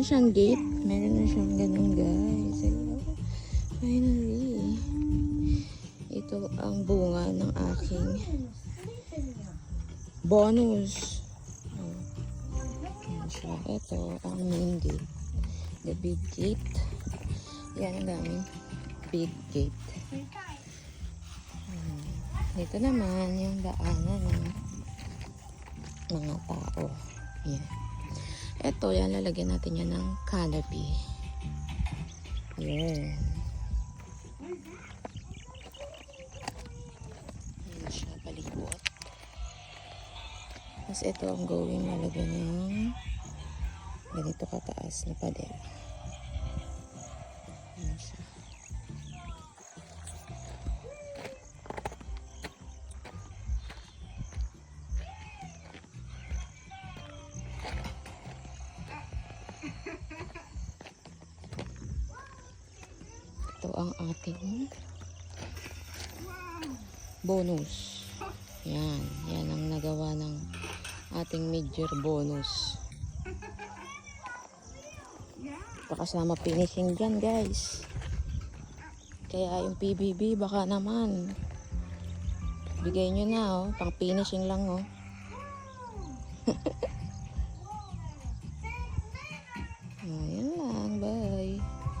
siyang gate. Meron na siyang ganun guys. Finally. Ito ang bunga ng aking bonus. Oh. Yan siya. Ito ang main gate. The big gate. Yan ang daming big gate. Hmm. Dito naman yung daanan ng mga tao. Yan. Ito, yan, lalagyan natin yan ng canopy. Yan. Yan siya, palibot. Tapos ito ang going lalagyan ng ganito kataas na pader. Ito ang ating bonus. Yan. Yan ang nagawa ng ating major bonus. Ito kasama finishing dyan guys. Kaya yung PBB baka naman. Bigay nyo na oh. Pang finishing lang oh. Ayan lang.